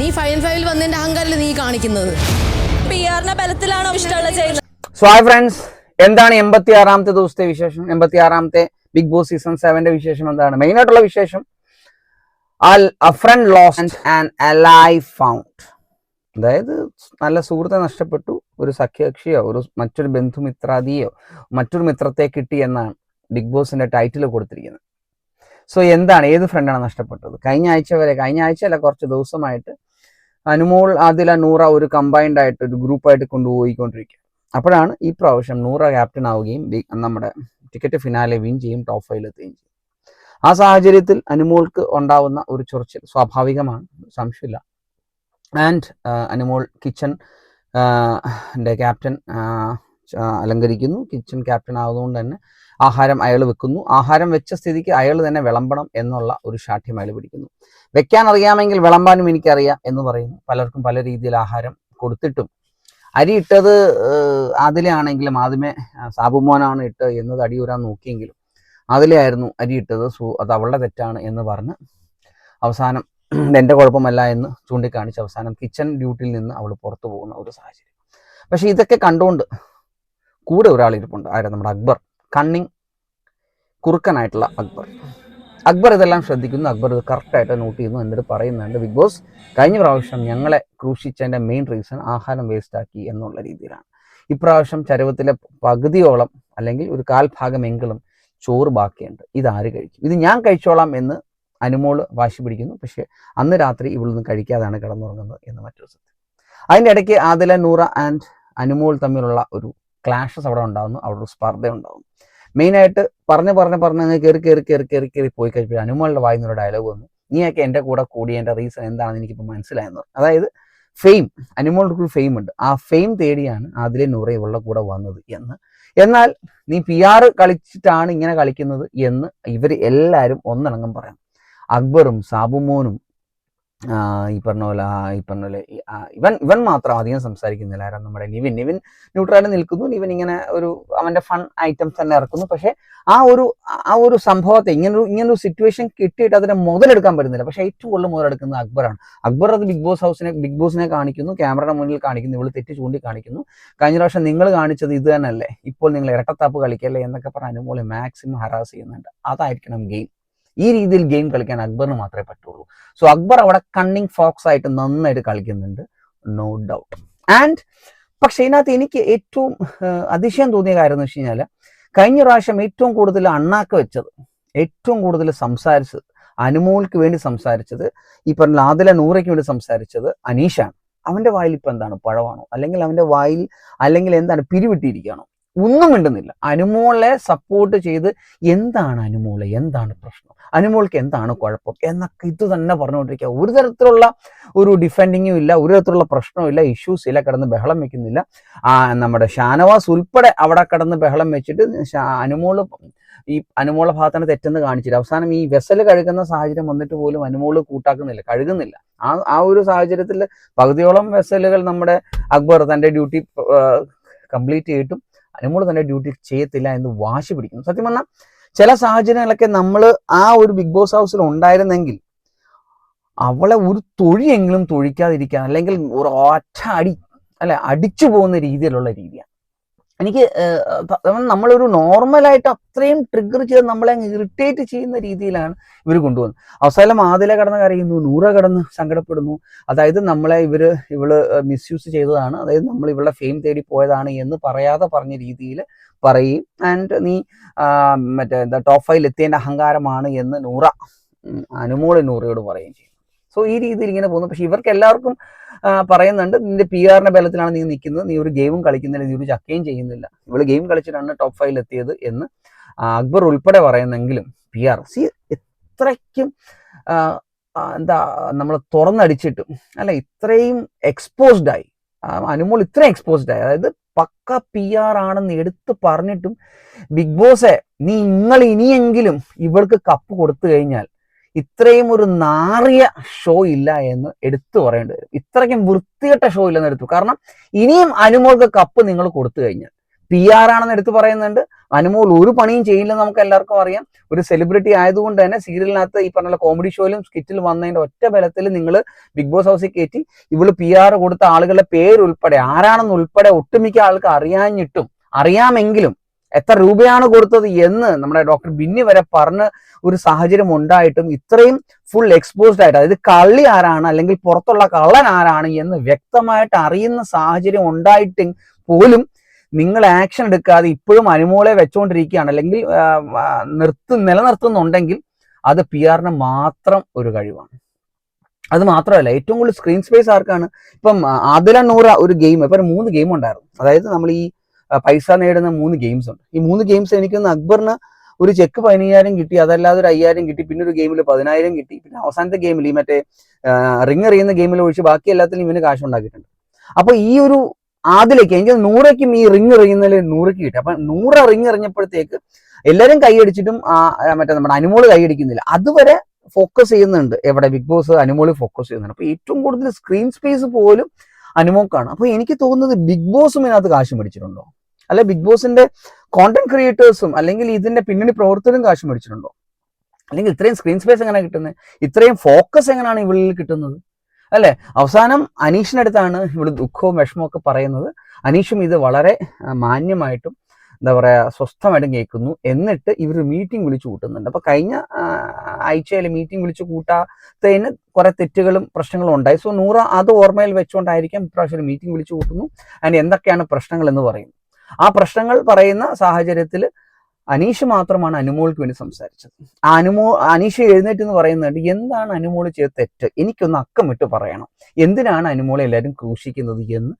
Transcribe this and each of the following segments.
നീ ഫൈനൽ ഫൈവിൽ വന്നതിന്റെ അഹങ്കാരം നീ കാണിക്കുന്നത്? പി ആറിന്റെ ബലത്തിലാണോ ഇഷ്ടമുള്ള ചെയ്യുന്നത്? സോ ഹായ് ഫ്രണ്ട്സ് എന്താണ് എൺപത്തി ആറാമത്തെ ദിവസത്തെ വിശേഷം? എൺപത്തി ആറാമത്തെ ബിഗ് ബോസ് സീസൺ സെവന്റെ വിശേഷം എന്താണ്? മെയിൻ ആയിട്ടുള്ള വിശേഷം ലോസ് ആൻഡ് അലൈ ഫൗണ്ട് അതായത് നല്ല സുഹൃത്തെ നഷ്ടപ്പെട്ടു ഒരു സഖ്യകക്ഷിയോ ഒരു മറ്റൊരു ബന്ധുമിത്രാദിയോ മറ്റൊരു മിത്രത്തെ കിട്ടി എന്നാണ് ബിഗ് ബോസിന്റെ ടൈറ്റിൽ കൊടുത്തിരിക്കുന്നത്. സോ എന്താണ്? ഏത് ഫ്രണ്ടാണ് നഷ്ടപ്പെട്ടത്? കഴിഞ്ഞ ആഴ്ച വരെ കഴിഞ്ഞ ആഴ്ച അല്ല കുറച്ച് ദിവസമായിട്ട് അനുമോൾ ആദില നൂറ ഒരു കമ്പൈൻഡ് ആയിട്ട് ഒരു ഗ്രൂപ്പായിട്ട് കൊണ്ടുപോയിക്കൊണ്ടിരിക്കുക അപ്പോഴാണ് ഈ പ്രാവശ്യം നൂറ ക്യാപ്റ്റൻ ആവുകയും നമ്മുടെ ടിക്കറ്റ് ഫിനാലെ വിൻ ചെയ്യും ടോപ്പ് ഫൈവിൽ എത്തുകയും ചെയ്യും. ആ സാഹചര്യത്തിൽ അനുമോൾക്ക് ഉണ്ടാവുന്ന ഒരു ചൊറിച്ചിൽ സ്വാഭാവികമാണ് സംശയമില്ല. ആൻഡ് അനുമോൾ കിച്ചൺ ന്റെ ക്യാപ്റ്റൻ അലങ്കരിക്കുന്നു. കിച്ചൺ ക്യാപ്റ്റൻ ആവുന്നതുകൊണ്ട് തന്നെ ആഹാരം അയാൾ വെക്കുന്നു. ആഹാരം വെച്ച സ്ഥിതിക്ക് അയാൾ തന്നെ വിളമ്പണം എന്നുള്ള ഒരു ശാഠ്യം അയാൾ പിടിക്കുന്നു. വെക്കാൻ അറിയാമെങ്കിൽ വിളമ്പാനും എനിക്കറിയാം എന്ന് പറയുന്നു. പലർക്കും പല രീതിയിൽ ആഹാരം കൊടുത്തിട്ടും. അരി ഇട്ടത് അതിലാണെങ്കിലും ആദ്യമേ സാബുമോനാണ് ഇട്ട് എന്നത് അടിയൂരാൻ നോക്കിയെങ്കിലും അതിലായിരുന്നു അരി ഇട്ടത്. സോ അത് അവളുടെ തെറ്റാണ് എന്ന് പറഞ്ഞ് അവസാനം എന്റെ കുഴപ്പമല്ല എന്ന് ചൂണ്ടിക്കാണിച്ച് അവസാനം കിച്ചൺ ഡ്യൂട്ടിയിൽ നിന്ന് അവൾ പുറത്തു പോകുന്ന ഒരു സാഹചര്യം. പക്ഷേ ഇതൊക്കെ കണ്ടുകൊണ്ട് കൂടെ ഒരാൾ ഇരിപ്പുണ്ട്. ആരാ? നമ്മുടെ അക്ബർ. കണ്ണിങ് കുറുക്കനായിട്ടുള്ള അക്ബർ. അക്ബർ ഇതെല്ലാം ശ്രദ്ധിക്കുന്നു. അക്ബർ ഇത് കറക്റ്റായിട്ട് നോട്ട് ചെയ്യുന്നു എന്നിട്ട് പറയുന്നുണ്ട് ബിഗ് ബോസ് കഴിഞ്ഞ പ്രാവശ്യം ഞങ്ങളെ ക്രൂശിച്ചതിന്റെ മെയിൻ റീസൺ ആഹാരം വേസ്റ്റ് ആക്കി എന്നുള്ള രീതിയിലാണ്. ഇപ്രാവശ്യം ചരവത്തിലെ പകുതിയോളം അല്ലെങ്കിൽ ഒരു കാൽഭാഗമെങ്കിലും ചോറ് ബാക്കിയുണ്ട്. ഇതാര് കഴിച്ചു ഇത് ഞാൻ കഴിച്ചോളാം എന്ന് അനുമോൾ വാശി പിടിക്കുന്നു. പക്ഷേ അന്ന് രാത്രി ഇവളൊന്നും കഴിക്കാതാണ് കിടന്നുറങ്ങുന്നത് എന്ന് മറ്റൊരു സത്യം. അതിന്റെ ഇടയ്ക്ക് ആദില നൂറ ആൻഡ് അനുമോൾ തമ്മിലുള്ള ഒരു ക്ലാഷസ് അവിടെ ഉണ്ടാകുന്നു അവിടെ ഒരു സ്പർദ്ധ ഉണ്ടാകുന്നു മെയിനായിട്ട് പറഞ്ഞ് പറഞ്ഞ് പറഞ്ഞ് അങ്ങ് കയറി കയറി കയറി കയറി കയറി പോയി കഴിപ്പോൾ അനുമളുടെ വായിൽ നിന്നൊരു ഡയലോഗ് വന്നു. നീയൊക്കെ എന്റെ കൂടെ കൂടി എന്റെ റീസൺ എന്താണെന്ന് എനിക്കിപ്പോൾ മനസ്സിലായെന്ന്. അതായത് ഫെയിം അനുമോൾക്ക് ഫെയിം ഉണ്ട്. ആ ഫെയിം തേടിയാണ് ആദിലെ നൂറ ഇവളുടെ കൂടെ വന്നത് എന്ന്. എന്നാൽ നീ പി ആർ കളിച്ചിട്ടാണ് ഇങ്ങനെ കളിക്കുന്നത് എന്ന് ഇവർ എല്ലാവരും ഒന്നടങ്കം പറയാം അക്ബറും സാബുമോനും ഈ പറഞ്ഞ പോലെ ഈ പറഞ്ഞ പോലെ ഇവൻ ഇവൻ മാത്രം അധികം സംസാരിക്കുന്നില്ല. ആരാ നമ്മുടെ നിവിൻ നിവിൻ ന്യൂട്രലിൽ നിൽക്കുന്നു. നിവിൻ ഇങ്ങനെ ഒരു അവന്റെ ഫൺ ഐറ്റംസ് തന്നെ ഇറക്കുന്നു. പക്ഷെ ആ ഒരു ആ ഒരു സംഭവത്തെ ഇങ്ങനൊരു ഇങ്ങനൊരു സിറ്റുവേഷൻ കിട്ടിയിട്ട് അതിനെ മുതലെടുക്കാൻ പറ്റുന്നില്ല. പക്ഷെ ഏറ്റവും കൂടുതൽ മുതലെടുക്കുന്നത് അക്ബറാണ്. അക്ബർ അത് ബിഗ് ബോസ് ഹൗസിനെ ബിഗ് ബോസിനെ കാണിക്കുന്നു. ക്യാമറയുടെ മുന്നിൽ കാണിക്കുന്നു. ഇവൾ തെറ്റ് ചൂണ്ടി കാണിക്കുന്നു കഴിഞ്ഞ പ്രാവശ്യം നിങ്ങൾ കാണിച്ചത് ഇത് തന്നെയല്ലേ? ഇപ്പോൾ നിങ്ങൾ ഇരട്ടത്താപ്പ് കളിക്കല്ലേ എന്നൊക്കെ പറഞ്ഞ് അനുമോളെ മാക്സിമം ഹറാസ് ചെയ്യുന്നുണ്ട്. അതായിരിക്കണം ഗെയിം. ഈ രീതിയിൽ ഗെയിം കളിക്കാൻ അക്ബറിന് മാത്രമേ പറ്റുള്ളൂ. സോ അക്ബർ അവിടെ കണ്ണിങ് ഫോക്സ് ആയിട്ട് നന്നായിട്ട് കളിക്കുന്നുണ്ട്. നോ ഡൗട്ട് ആൻഡ് പക്ഷെ ഇതിനകത്ത് എനിക്ക് ഏറ്റവും അതിശയം തോന്നിയ കാര്യം എന്ന് വെച്ച് കഴിഞ്ഞാൽ കഴിഞ്ഞ പ്രാവശ്യം ഏറ്റവും കൂടുതൽ അണ്ണാക്ക് വെച്ചത് ഏറ്റവും കൂടുതൽ സംസാരിച്ചത് അനുമോൾക്ക് വേണ്ടി സംസാരിച്ചത് ഈ പറഞ്ഞ ആദില നൂറയ്ക്ക് വേണ്ടി സംസാരിച്ചത് അനീഷാണ്. അവന്റെ വായിൽ ഇപ്പൊ എന്താണ് പഴമാണോ? അല്ലെങ്കിൽ അവന്റെ വായിൽ അല്ലെങ്കിൽ എന്താണ് പിരിവിട്ടിരിക്കുകയാണോ? ഒന്നും മിണ്ടുന്നില്ല. അനുമോളെ സപ്പോർട്ട് ചെയ്ത് എന്താണ് അനുമോളെ? എന്താണ് പ്രശ്നം? അനുമോൾക്ക് എന്താണ് കുഴപ്പം? എന്നൊക്കെ ഇത് തന്നെ പറഞ്ഞുകൊണ്ടിരിക്കുക. ഒരു തരത്തിലുള്ള ഒരു ഡിഫെൻഡിങ്ങും ഇല്ല ഒരു തരത്തിലുള്ള പ്രശ്നവും ഇല്ല ഇഷ്യൂസ് ഇല്ല കിടന്ന് ബഹളം വെക്കുന്നില്ല. നമ്മുടെ ഷാനവാസ് ഉൾപ്പെടെ അവിടെ കിടന്ന് ബഹളം വെച്ചിട്ട് അനുമോൾ ഈ അനുമോളെ ഭാഗത്താണ് തെറ്റെന്ന് കാണിച്ചിട്ട് അവസാനം ഈ വെസൽ കഴുകുന്ന സാഹചര്യം വന്നിട്ട് പോലും അനുമോൾ കൂട്ടാക്കുന്നില്ല കഴുകുന്നില്ല. ആ ആ ഒരു സാഹചര്യത്തിൽ പകുതിയോളം വെസലുകൾ നമ്മുടെ അക്ബർ തന്റെ ഡ്യൂട്ടി കംപ്ലീറ്റ് ചെയ്തിട്ടും അനുമോൾ തന്നെ ഡ്യൂട്ടി ചെയ്യത്തില്ല എന്ന് വാശി പിടിക്കുന്നു. സത്യം പറഞ്ഞാൽ ചില സാഹചര്യങ്ങളൊക്കെ നമ്മൾ ആ ഒരു ബിഗ് ബോസ് ഹൗസിൽ ഉണ്ടായിരുന്നെങ്കിൽ അവളെ ഒരു തൊഴിയെങ്കിലും തൊഴിക്കാതിരിക്കാൻ അല്ലെങ്കിൽ ഒരു ഒറ്റ അടി അല്ലെ അടിച്ചു പോകുന്ന രീതിയിലുള്ള രീതിയാണ് എനിക്ക് നമ്മളൊരു നോർമലായിട്ട് അത്രയും ട്രിഗർ ചെയ്ത് നമ്മളെ ഇറിറ്റേറ്റ് ചെയ്യുന്ന രീതിയിലാണ് ഇവർ കൊണ്ടുവന്നത്. അവസാനം ആദില കടന്ന് കരയുന്നു നൂറ കടന്ന് സങ്കടപ്പെടുന്നു. അതായത് നമ്മളെ ഇവർ ഇവൾ മിസ്യൂസ് ചെയ്തതാണ്. അതായത് നമ്മൾ ഇവളുടെ ഫെയിം തേടി പോയതാണ് എന്ന് പറയാതെ പറഞ്ഞ രീതിയിൽ പറയും. ആൻഡ് നീ മറ്റേ എന്താ ടോപ്പ് ഫൈവിൽ എത്തിയതിന്റെ അഹങ്കാരമാണ് എന്ന് നൂറ അനുമോൾ നൂറയോട് പറയുകയും ചെയ്യും. സോ ഈ രീതിയിൽ ഇങ്ങനെ പോകുന്നു. പക്ഷെ ഇവർക്ക് എല്ലാവർക്കും പറയുന്നുണ്ട് നിന്റെ പി ആറിന്റെ ബലത്തിലാണ് നീ നിൽക്കുന്നത്. നീ ഒരു ഗെയിമും കളിക്കുന്നില്ല. നീ ഒരു ചക്കയും ചെയ്യുന്നില്ല. ഇവൾ ഗെയിം കളിച്ചിട്ടാണ് ടോപ്പ് ഫൈവിൽ എത്തിയത് എന്ന് അക്ബർ ഉൾപ്പെടെ പറയുന്നെങ്കിലും പി ആർ സി ആ, എന്താ നമ്മൾ തുറന്നടിച്ചിട്ടും അല്ല ഇത്രയും എക്സ്പോസ്ഡ് ആയി. അനുമോൾ ഇത്രയും എക്സ്പോസ്ഡ് ആയി. അതായത് പക്ക പി ആർ ആണെന്ന് എടുത്തു പറഞ്ഞിട്ടും ബിഗ് ബോസെ നീ നിങ്ങൾ ഇനിയെങ്കിലും ഇവൾക്ക് കപ്പ് കൊടുത്തു കഴിഞ്ഞാൽ ഇത്രയും ഒരു നാറിയ ഷോ ഇല്ല എന്ന് എടുത്തു പറയേണ്ടി വരും. ഇത്രയ്ക്കും വൃത്തികെട്ട ഷോ ഇല്ലെന്ന് എടുത്തു. കാരണം ഇനിയും അനുമോൾക്ക് കപ്പ് നിങ്ങൾ കൊടുത്തു കഴിഞ്ഞാൽ. പി ആർ ആണെന്ന് എടുത്തു പറയുന്നുണ്ട്. അനുമോൾ ഒരു പണിയും ചെയ്യില്ലെന്ന് നമുക്ക് എല്ലാവർക്കും അറിയാം. ഒരു സെലിബ്രിറ്റി ആയതുകൊണ്ട് തന്നെ സീരിയലിനകത്ത് ഈ പറഞ്ഞ കോമഡി ഷോയിലും സ്കിറ്റിൽ വന്നതിന്റെ ഒറ്റ ബലത്തിൽ നിങ്ങൾ ബിഗ് ബോസ് ഹൗസിൽ കയറ്റി ഇവൾ പി ആർ കൊടുത്ത ആളുകളുടെ പേരുൾപ്പെടെ ആരാണെന്ന് ഉൾപ്പെടെ ഒട്ടുമിക്ക ആൾക്ക് അറിയാഞ്ഞിട്ടും അറിയാമെങ്കിലും എത്ര രൂപയാണ് കൊടുത്തത് എന്ന് നമ്മുടെ ഡോക്ടർ ബിന്നി വരെ പറഞ്ഞ ഒരു സാഹചര്യം ഉണ്ടായിട്ടും ഇത്രയും ഫുൾ എക്സ്പോസ്ഡ് ആയിട്ട് അതായത് കള്ളി ആരാണ് അല്ലെങ്കിൽ പുറത്തുള്ള കള്ളൻ ആരാണ് എന്ന് വ്യക്തമായിട്ട് അറിയുന്ന സാഹചര്യം ഉണ്ടായിട്ട് പോലും നിങ്ങൾ ആക്ഷൻ എടുക്കാതെ ഇപ്പോഴും അനുമോളെ വെച്ചുകൊണ്ടിരിക്കുകയാണ് അല്ലെങ്കിൽ ആ, നിലനിർത്തുന്നുണ്ടെങ്കിൽ അത് പി ആറിന് മാത്രം ഒരു കഴിവാണ്. അത് മാത്രമല്ല ഏറ്റവും കൂടുതൽ സ്ക്രീൻ സ്പേസ് ആർക്കാണ്? ഇപ്പം ആദില നൂറ ഒരു ഗെയിം ഇപ്പൊ മൂന്ന് ഗെയിം ഉണ്ടായിരുന്നു. അതായത് നമ്മൾ ഈ പൈസ നേടുന്ന മൂന്ന് ഗെയിംസ് ഉണ്ട്. ഈ മൂന്ന് ഗെയിംസ് എനിക്കൊന്ന് അക്ബറിന് ഒരു ചെക്ക് പതിനയ്യായിരം കിട്ടി അതല്ലാതെ ഒരു അയ്യായിരം കിട്ടി പിന്നെ ഒരു ഗെയിമിൽ പതിനായിരം കിട്ടി. പിന്നെ അവസാനത്തെ ഗെയിമിൽ ഈ മറ്റേ റിങ് എറിയുന്ന ഗെയിമിൽ ഒഴിച്ച് ബാക്കി എല്ലാത്തിലും ഇവന് കാശ് ഉണ്ടാക്കിയിട്ടുണ്ട്. അപ്പൊ ഈ ഒരു ആദിലേക്ക് എനിക്ക് നൂറയ്ക്കും ഈ റിങ് എറിയുന്നതിൽ നൂറയ്ക്ക് കിട്ടി. അപ്പൊ നൂറ് റിങ് എറിഞ്ഞപ്പോഴത്തേക്ക് എല്ലാവരും കൈയടിച്ചിട്ടും മറ്റേ നമ്മുടെ അനുമോൾ കൈയടിക്കുന്നില്ല അതുവരെ ഫോക്കസ് ചെയ്യുന്നുണ്ട്. എവിടെ ബിഗ് ബോസ് അനുമോൾ ഫോക്കസ് ചെയ്യുന്നുണ്ട്. അപ്പൊ ഏറ്റവും കൂടുതൽ സ്ക്രീൻ സ്പേസ് പോലും അനുമോക്കാണ്. അപ്പൊ എനിക്ക് തോന്നുന്നത് ബിഗ് ബോസും ഇതിനകത്ത് കാശ് മേടിച്ചിട്ടുണ്ടോ? അല്ലെ ബിഗ് ബോസിന്റെ കോണ്ടന്റ് ക്രിയേറ്റേഴ്സും അല്ലെങ്കിൽ ഇതിന്റെ പിന്നണി പ്രവർത്തകരും കാശ് മേടിച്ചിട്ടുണ്ടോ? അല്ലെങ്കിൽ ഇത്രയും സ്ക്രീൻ സ്പേസ് എങ്ങനെ കിട്ടുന്നത് ഇത്രയും ഫോക്കസ് എങ്ങനെയാണ് ഇവളിൽ കിട്ടുന്നത്? അല്ലെ? അവസാനം അനീഷിന്റെ അടുത്താണ് ഇവൾ ദുഃഖവും വിഷമവും ഒക്കെ പറയുന്നത്. അനീഷും ഇത് വളരെ മാന്യമായിട്ടും എന്താ പറയാ സ്വസ്ഥമായിട്ടും കേൾക്കുന്നു. എന്നിട്ട് ഇവർ മീറ്റിംഗ് വിളിച്ചു കൂട്ടുന്നുണ്ട്. അപ്പൊ കഴിഞ്ഞ ആഴ്ചയിൽ മീറ്റിംഗ് വിളിച്ചു കൂട്ടാത്തതിന് കുറെ തെറ്റുകളും പ്രശ്നങ്ങളും ഉണ്ടായി. സോ നൂറ അത് ഓർമ്മയിൽ വെച്ചുകൊണ്ടായിരിക്കാം ഇപ്രാവശ്യം മീറ്റിംഗ് വിളിച്ചു കൂട്ടുന്നു. അതിന് എന്തൊക്കെയാണ് പ്രശ്നങ്ങൾ എന്ന് പറയും ആ പ്രശ്നങ്ങൾ പറയുന്ന സാഹചര്യത്തിൽ അനീഷ് മാത്രമാണ് അനുമോൾക്ക് വേണ്ടി സംസാരിച്ചത്. ആ അനുമോ അനീഷ് എഴുന്നേറ്റ് എന്ന് പറയുന്നുണ്ട് എന്താണ് അനുമോൾ ചെയ്ത തെറ്റ്? എനിക്കൊന്ന് അക്കമിട്ട് പറയണം. എന്തിനാണ് അനുമോളെ എല്ലാവരും ക്രൂശിക്കുന്നത്? എന്ന്.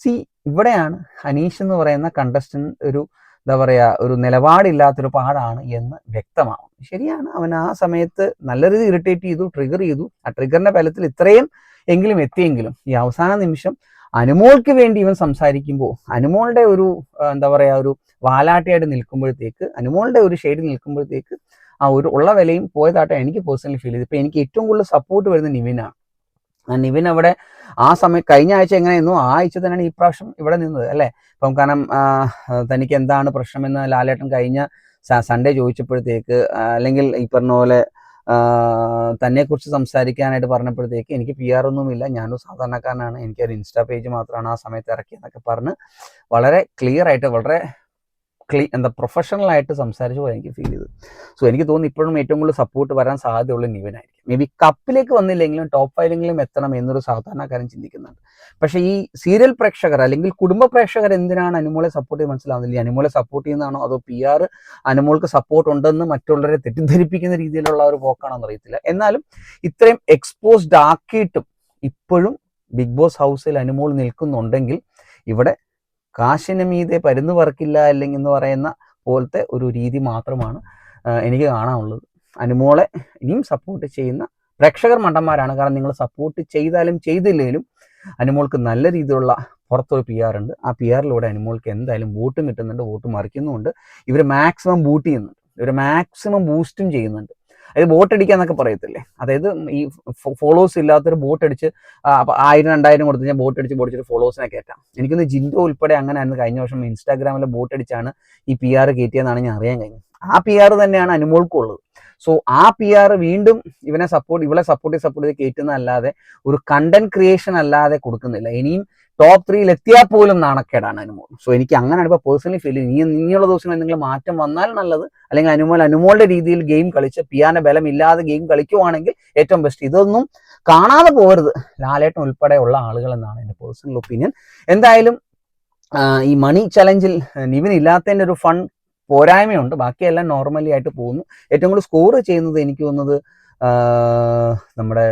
സി ഇവിടെയാണ് അനീഷ് എന്ന് പറയുന്ന കണ്ടസ്റ്റന്റ് ഒരു എന്താ പറയാ ഒരു നിലപാടില്ലാത്തൊരു പാടാണ് എന്ന് വ്യക്തമാവും ശരിയാണ് അവൻ ആ സമയത്ത് നല്ല രീതിയിൽ ഇറിറ്റേറ്റ് ചെയ്തു ട്രിഗർ ചെയ്തു. ആ ട്രിഗറിന്റെ ബലത്തിൽ ഇത്രയും എങ്കിലും എത്തിയെങ്കിലും ഈ അവസാന നിമിഷം അനുമോൾക്ക് വേണ്ടി ഇവൻ സംസാരിക്കുമ്പോൾ അനുമോളുടെ ഒരു എന്താ പറയാ ഒരു വാലാട്ടിയായിട്ട് നിൽക്കുമ്പോഴത്തേക്ക് അനുമോളുടെ ഒരു ഷെയ്ഡിൽ നിൽക്കുമ്പോഴത്തേക്ക് ആ ഒരു ഉള്ള വിലയും പോയതായിട്ട് എനിക്ക് പേഴ്സണലി ഫീൽ ചെയ്തു. ഇപ്പൊ എനിക്ക് ഏറ്റവും കൂടുതൽ സപ്പോർട്ട് വരുന്ന നിവിനാണ് ആ നിവിൻ അവിടെ ആ സമയം കഴിഞ്ഞ ആഴ്ച എങ്ങനെയായിരുന്നു ആ ആഴ്ച തന്നെയാണ് ഈ പ്രാവശ്യം ഇവിടെ നിന്നത് അല്ലേ? അപ്പം കാരണം തനിക്ക് എന്താണ് പ്രശ്നമെന്ന് ലാലേട്ടൻ കഴിഞ്ഞ സൺഡേ ചോദിച്ചപ്പോഴത്തേക്ക് അല്ലെങ്കിൽ ഈ പറഞ്ഞ പോലെ തന്നെ കുറിച്ച് സംസാരിക്കാനായിട്ട് പറഞ്ഞപ്പോഴത്തേക്ക് എനിക്ക് പി ആർ ഒന്നുമില്ല ഞാനൊരു സാധാരണക്കാരനാണ്. എനിക്കൊരു ഇൻസ്റ്റാ പേജ് മാത്രമാണ് ആ സമയത്ത് ഇറക്കിയെന്നൊക്കെ പറഞ്ഞ് വളരെ ക്ലിയർ ആയിട്ട് വളരെ ക്ലീ എന്താ പ്രൊഫഷണൽ ആയിട്ട് സംസാരിച്ചു പോയി എനിക്ക് ഫീൽ ചെയ്തു. സോ എനിക്ക് തോന്നുന്നു ഇപ്പോഴും ഏറ്റവും കൂടുതൽ സപ്പോർട്ട് വരാൻ സാധ്യതയുള്ള നിവിനായിരിക്കും മേ ബി കപ്പിലേക്ക് വന്നില്ലെങ്കിലും ടോപ്പ് ഫൈവിലെങ്കിലും എത്തണം എന്നൊരു സാധാരണക്കാരൻ ചിന്തിക്കുന്നുണ്ട്. പക്ഷേ ഈ സീരിയൽ പ്രേക്ഷകർ അല്ലെങ്കിൽ കുടുംബ പ്രേക്ഷകർ എന്തിനാണ് അനുമോളെ സപ്പോർട്ട് ചെയ്ത് മനസ്സിലാവുന്നില്ല. അനുമോളെ സപ്പോർട്ട് ചെയ്യുന്നതാണോ അതോ പി ആർ അനുമോൾക്ക് സപ്പോർട്ട് ഉണ്ടെന്ന് മറ്റുള്ളവരെ തെറ്റിദ്ധരിപ്പിക്കുന്ന രീതിയിലുള്ള ഒരു പോക്കാണോ അറിയത്തില്ല. എന്നാലും ഇത്രയും എക്സ്പോസ്ഡ് ആക്കിയിട്ടും ഇപ്പോഴും ബിഗ് ബോസ് ഹൗസിൽ അനുമോൾ നിൽക്കുന്നുണ്ടെങ്കിൽ ഇവിടെ കാശിന് മീതെ പരുന്ന് പറക്കില്ല അല്ലെങ്കിൽ എന്ന് പറയുന്ന പോലത്തെ ഒരു രീതി മാത്രമാണ് എനിക്ക് കാണാനുള്ളത്. അനുമോളെ ഇനിയും സപ്പോർട്ട് ചെയ്യുന്ന പ്രേക്ഷകർ മണ്ടന്മാരാണ്. കാരണം നിങ്ങൾ സപ്പോർട്ട് ചെയ്താലും ചെയ്തില്ലെങ്കിലും അനുമോൾക്ക് നല്ല രീതിയിലുള്ള പുറത്തൊരു പി ആർ ഉണ്ട്. ആ പി ആറിലൂടെ അനുമോൾക്ക് എന്തായാലും വോട്ടും കിട്ടുന്നുണ്ട് വോട്ട് മറിക്കുന്നുമുണ്ട്. ഇവർ മാക്സിമം ബൂട്ട് ചെയ്യുന്നുണ്ട്. ഇവർ മാക്സിമം ബൂസ്റ്റും ചെയ്യുന്നുണ്ട്. അതായത് ബോട്ട് അടിക്കുക എന്നൊക്കെ പറയത്തില്ലേ? അതായത് ഈ ഫോളോവേഴ്സ് ഇല്ലാത്തൊരു ബോട്ട് അടിച്ച് ആയിരം രണ്ടായിരം കൊടുത്ത് ഞാൻ ബോട്ട് അടിച്ച് ബോട്ടിച്ച് ഫോളോവേഴ്സിനെ കയറ്റാം എനിക്കൊന്ന് ജിൻഡോ ഉൾപ്പെടെ അങ്ങനെ ആയിരുന്നു കഴിഞ്ഞ വർഷം ഇൻസ്റ്റാഗ്രാമിലെ ബോട്ട് അടിച്ചാണ് ഈ പി ആർ കയറ്റിയെന്നാണ് ഞാൻ അറിയാൻ കഴിഞ്ഞത്. ആ പി ആർ തന്നെയാണ് അനുമോൾക്കും ഉള്ളത്. സോ ആ പി ആർ വീണ്ടും ഇവനെ സപ്പോർട്ട് ഇവളെ സപ്പോർട്ട് ചെയ്ത് സപ്പോർട്ട് ചെയ്ത് കയറ്റുന്നതല്ലാതെ ഒരു കണ്ടന്റ് ക്രിയേഷൻ അല്ലാതെ കൊടുക്കുന്നില്ല. ഇനിയും ടോപ്പ് ത്രീയിൽ എത്തിയാൽ പോലും നാണക്കേടാണ് അനുമോൾ. സോ എനിക്ക് അങ്ങനെയാണ് ഇപ്പൊ പേഴ്സണലി ഫീൽ ഇനി ഇനിയുള്ള ദിവസങ്ങളിൽ എന്തെങ്കിലും മാറ്റം വന്നാൽ നല്ലത്. അല്ലെങ്കിൽ അനുമോൾ അനുമോളുടെ രീതിയിൽ ഗെയിം കളിച്ച് പിയാന ബലം ഇല്ലാതെ ഗെയിം കളിക്കുവാണെങ്കിൽ ഏറ്റവും ബെസ്റ്റ് ഇതൊന്നും കാണാതെ പോകരുത്. ലാലേട്ടൻ ഉൾപ്പെടെയുള്ള ആളുകൾ എന്നാണ് എന്റെ പേഴ്സണൽ ഒപ്പീനിയൻ എന്തായാലും ഈ മണി ചലഞ്ചിൽ നിവിൻ ഇല്ലാത്തതിന്റെ ഒരു ഫൺ പോരായ്മയുണ്ട്. ബാക്കിയെല്ലാം നോർമലി ആയിട്ട് പോകുന്നു. ഏറ്റവും കൂടുതൽ സ്കോർ ചെയ്യുന്നത് എനിക്ക് തോന്നുന്നത് നമ്മുടെ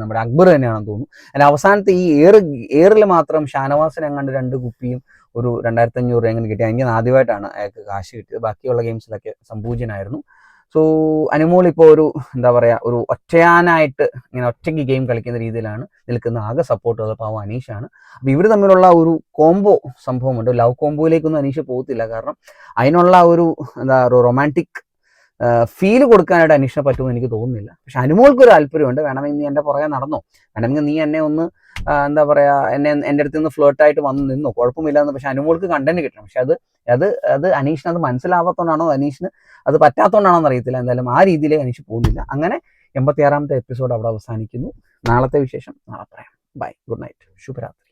നമ്മുടെ അക്ബർ തന്നെയാണെന്ന് തോന്നുന്നു. അതിന് അവസാനത്തെ ഈ ഏറ് ഏറിൽ മാത്രം ഷാനവാസിന് എങ്ങാണ്ട് രണ്ട് കുപ്പിയും ഒരു രണ്ടായിരത്തി അഞ്ഞൂറ് രൂപ എങ്ങനെ കിട്ടി. എനിക്ക് ആദ്യമായിട്ടാണ് അയാൾക്ക് കാശ് കിട്ടിയത്. ബാക്കിയുള്ള ഗെയിംസിലൊക്കെ സമ്പൂജ്യനായിരുന്നു. സോ അനുമോൾ ഇപ്പോൾ ഒരു എന്താ പറയുക ഒരു ഒറ്റയാനായിട്ട് ഇങ്ങനെ ഒറ്റയ്ക്ക് ഗെയിം കളിക്കുന്ന രീതിയിലാണ് നിൽക്കുന്ന ആകെ സപ്പോർട്ട് ഉള്ളത് പാവം അനീഷാണ്. അപ്പോൾ ഇവർ തമ്മിലുള്ള ഒരു കോംബോ സംഭവമുണ്ട്. ലവ് കോംബോയിലേക്കൊന്നും അനീഷ് പോകത്തില്ല. കാരണം അതിനുള്ള ഒരു എന്താ റൊമാന്റിക് ഫീൽ കൊടുക്കാനായിട്ട് അനീഷിനെ പറ്റുമെന്ന് എനിക്ക് തോന്നുന്നില്ല. പക്ഷെ അനുമോൾക്ക് ഒരു താല്പര്യമുണ്ട്. വേണമെങ്കിൽ നീ എന്റെ പുറകെ നടന്നോ. വേണമെങ്കിൽ നീ എന്നെ ഒന്ന് എന്താ പറയാ എന്നെ എന്റെ അടുത്ത് നിന്ന് ഫ്ലോട്ട് ആയിട്ട് വന്ന് നിന്നോ. കുഴപ്പമില്ല എന്ന് പക്ഷെ അനുമോൾക്ക് കണ്ടന്റ് കിട്ടണം. പക്ഷെ അത് അത് അത് അനീഷിന് അത് മനസ്സിലാവാത്തോണ്ടാണോ അനീഷിന് അത് പറ്റാത്തോണ്ടാണോ എന്ന് അറിയത്തില്ല. എന്തായാലും ആ രീതിയിലേ അനീഷ് പോകുന്നില്ല. അങ്ങനെ എൺപത്തി ആറാമത്തെ എപ്പിസോഡ് അവിടെ അവസാനിക്കുന്നു. നാളത്തെ വിശേഷം നാളെ പറയാം. ബൈ ഗുഡ് നൈറ്റ് ശുഭരാത്രി.